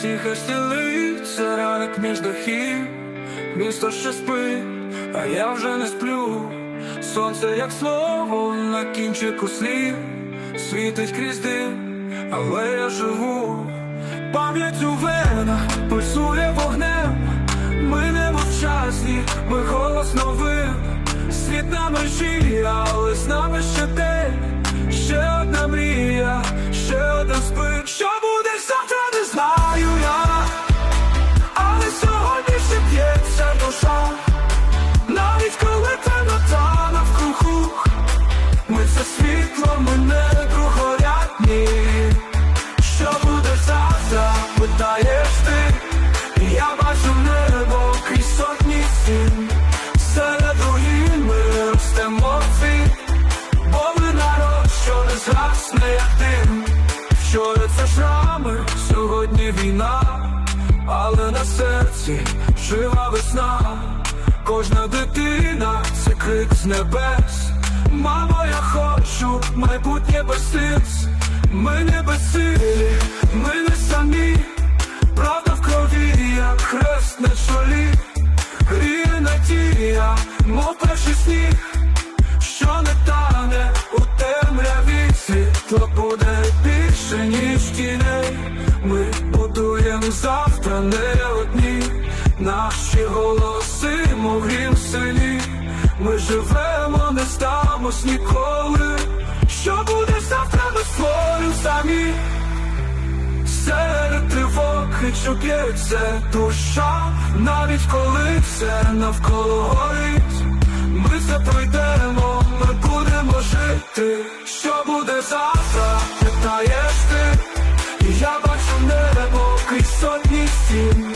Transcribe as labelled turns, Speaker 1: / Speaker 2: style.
Speaker 1: Тихо стілиться ранок між дахів, місто ще спить, а я вже не сплю. Сонце, як слово на кінчику слів, світить крізь дим, але я живу. Пам'ять у венах пульсує вогнем. Ми не мовчасні, ми голос новин. Світ на межі, але з нами ще день. Ще одна мрія, бачу небо крізь сотні стін Серед народ, що не згасне, як дим. Вчора це шрами, сьогодні війна. Але на серці жива весна. Кожна дитина це крик з небес. Мамо, я хочу майбутнє без серць надія, мов перший сніг Що не тане у темряві. Світло буде більше, ніж тіней. Ми будуємо завтра не одні. Наші голоси, мов грім в селі. Ми живемо, не здамось ніколи. Що буде завтра, ми створимо самі. Серед тривог і чуп'ється душа, навіть коли все навколо горить, ми це пройдемо, ми будемо жити. Що буде завтра, питаєш ти, і я бачу небо крізь сотні стін.